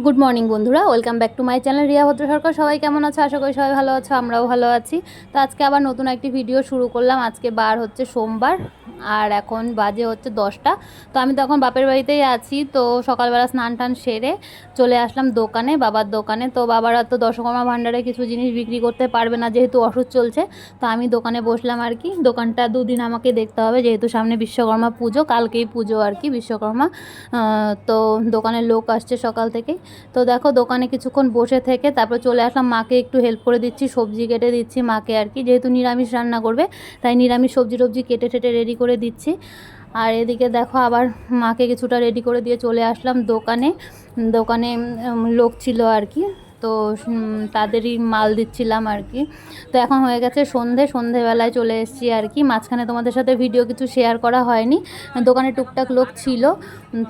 Good morning বন্ধুরা। Welcome back to my channel Riya Bhadra Sarkar সবাই কেমন আছো? আশা করি সবাই ভালো আছো, আমরাও ভালো আছি। তো আজকে আবার নতুন একটি ভিডিও শুরু করলাম। আজকে বার হচ্ছে সোমবার, আর এখন বাজে হচ্ছে দশটা। তো আমি তখন বাপের বাড়িতেই আছি, তো সকালবেলা স্নান টান সেরে চলে আসলাম দোকানে, বাবার দোকানে। তো বাবারা তো দশকর্মা ভাণ্ডারে কিছু জিনিস বিক্রি করতে পারবে না, যেহেতু ওষুধ চলছে। তো আমি দোকানে বসলাম আর কি। দোকানটা দুদিন আমাকে দেখতে হবে, যেহেতু সামনে বিশ্বকর্মা পুজো, কালকেই পুজো আর কি বিশ্বকর্মা। তো দোকানের লোক আসছে সকাল থেকেই। তো দেখো দোকানে কিছুক্ষণ বসে থেকে তারপর চলে আসলাম, মাকে একটু হেল্প করে দিচ্ছি, সবজি কেটে দিচ্ছি মাকে আর কি। যেহেতু নিরামিষ রান্না করবে, তাই নিরামিষ সবজি টবজি কেটে টেটে রেডি করে দিচ্ছি। আর এদিকে দেখো আবার মাকে কিছুটা রেডি করে দিয়ে চলে আসলাম দোকানে। দোকানে লোক ছিল আর কি। তো তাদেরই মাল দিচ্ছিলাম আর কি। তো এখন হয়ে গেছে সন্ধে, সন্ধেবেলায় চলে এসেছি আর কি। মাঝখানে তোমাদের সাথে ভিডিও কিছু শেয়ার করা হয়নি। দোকানে টুকটাক লোক ছিল।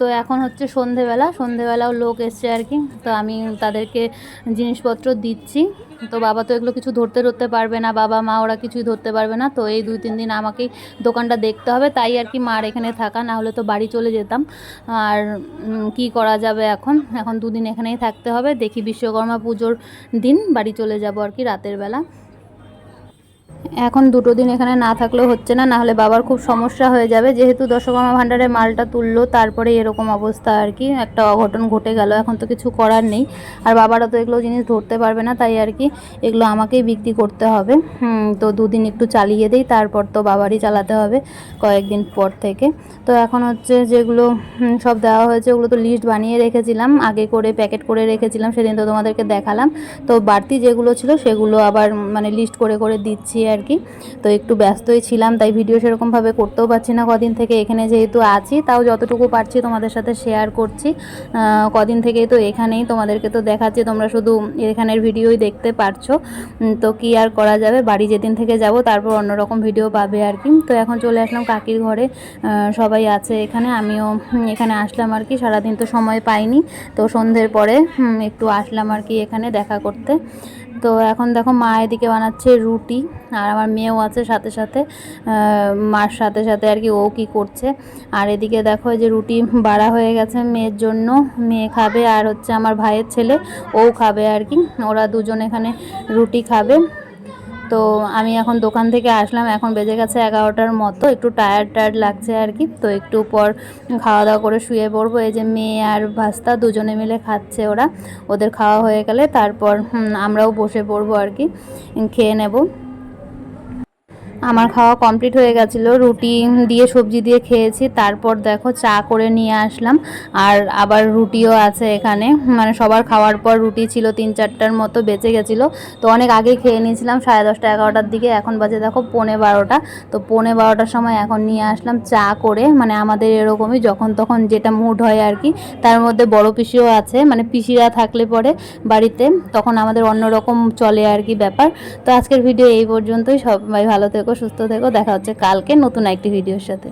তো এখন হচ্ছে সন্ধেবেলা, সন্ধেবেলাও লোক এসছে আর কি। তো আমি তাদেরকে জিনিসপত্র দিচ্ছি। তো বাবা তো এগুলো কিছু ধরতে ধরতে পারবে না, বাবা, মা ওরা কিছুই ধরতে পারবে না। তো এই দুই, তিন দিন আমাকেই দোকানটা দেখতে হবে। তাই আর কি মার এখানে থাকা, না হলে তো বাড়ি চলে যেতাম। আর কি করা যাবে এখন? এখন দুদিন এখানেই থাকতে হবে। দেখি বিশ্বকর্মা পুজোর দিন বাড়ি চলে যাব আর কি রাতের বেলা। এখন দুটো দিন এখানে না থাকলেও হচ্ছে না, নাহলে বাবার খুব সমস্যা হয়ে যাবে। যেহেতু দশকর্মা ভাণ্ডারের মালটা তুললো, তারপরে এরকম অবস্থা আর কি, একটা অঘটন ঘটে গেল, এখন তো কিছু করার নেই। আর বাবারা তো এগুলো জিনিস ধরতে পারবে না, তাই আর কি, এগুলো আমাকেই বিক্রি করতে হবে। তো দুদিন একটু চালিয়ে দিই, তারপর তো বাবারই চালাতে হবে কয়েকদিন পর থেকে। তো এখন হচ্ছে যেগুলো সব দেওয়া হয়েছে, ওগুলো তো লিস্ট বানিয়ে রেখেছিলাম, আগে করে প্যাকেট করে রেখেছিলাম, সেদিন তো তোমাদেরকে দেখালাম। তো বাড়তি যেগুলো ছিল, সেগুলো আবার মানে লিস্ট করে করে দিচ্ছি আর কি? তো একটু ব্যস্তই ছিলাম, তাই ভিডিও সেরকমভাবে করতেও পারছি না কদিন থেকে। এখানে যেহেতু আছি, তাও যতটুকু পারছি তোমাদের সাথে শেয়ার করছি। কদিন থেকেই তো এখানেই তোমাদেরকে তো দেখাচ্ছি, তোমরা শুধু এখানের ভিডিওই দেখতে পারছ। তো কি আর করা যাবে? বাড়ি যেদিন থেকে যাব, তারপর অন্যরকম ভিডিও পাবে আর কি। তো এখন চলে আসলাম কাকির ঘরে। সবাই আছে এখানে, আমিও এখানে আসলাম আর কি। সারাদিন তো সময় পাইনি। তো সন্ধ্যের পরে একটু আসলাম আর কি এখানে দেখা করতে। তো এখন দেখো মা এদিকে বানাচ্ছে রুটি আর আমার মেয়েও আছে সাথে সাথে মার সাথে সাথে আর কি ও কি করছে। আর এদিকে দেখো যে রুটি বাড়া হয়ে গেছে মেয়ের জন্য, মেয়ে খাবে আর হচ্ছে আমার ভাইয়ের ছেলে, ও খাবে আর কি। ওরা দুজন এখানে রুটি খাবে। তো আমি এখন দোকান থেকে আসলাম, এখন বেজে গেছে এগারোটার মতো, একটু টায়ার্ড টায়ার্ড লাগছে আর কি। তো একটু পর খাওয়া দাওয়া করে শুয়ে পড়ব, এই যে মেয়ে আর ভাস্তা দুজনে মিলে খাচ্ছে ওরা। ওদের খাওয়া হয়ে গেলে তারপর আমরাও বসে পড়ব আর কি, খেয়ে নেব। আমার খাওয়া কমপ্লিট হয়ে গেছিল। রুটি দিয়ে, সবজি দিয়ে খেয়েছি। তারপর দেখো চা করে নিয়ে আসলাম। আর আবার রুটিও আছে এখানে। মানে সবার খাওয়ার পর রুটি ছিল তিন চারটার মতো, বেঁচে গেছিল। তো অনেক আগে খেয়ে নিয়েছিলাম, সাড়ে দশটা এগারোটার দিকে। এখন বাজে দেখো পৌনে বারোটা। তো পৌনে বারোটার সময় এখন নিয়ে আসলাম চা করে। মানে আমাদের এরকমই যখন তখন যেটা মুড হয় আর কি, তার মধ্যে বড় পিসিও আছে। মানে পিসিরা থাকলে পরে বাড়িতে, তখন আমাদের অন্যরকম চলে আর কি ব্যাপার। তো আজকের ভিডিও এই পর্যন্তই। সবাই ভালো থেকো সুস্থ থেকো দেখা হচ্ছে কালকে নতুন একটি ভিডিওর সাথে।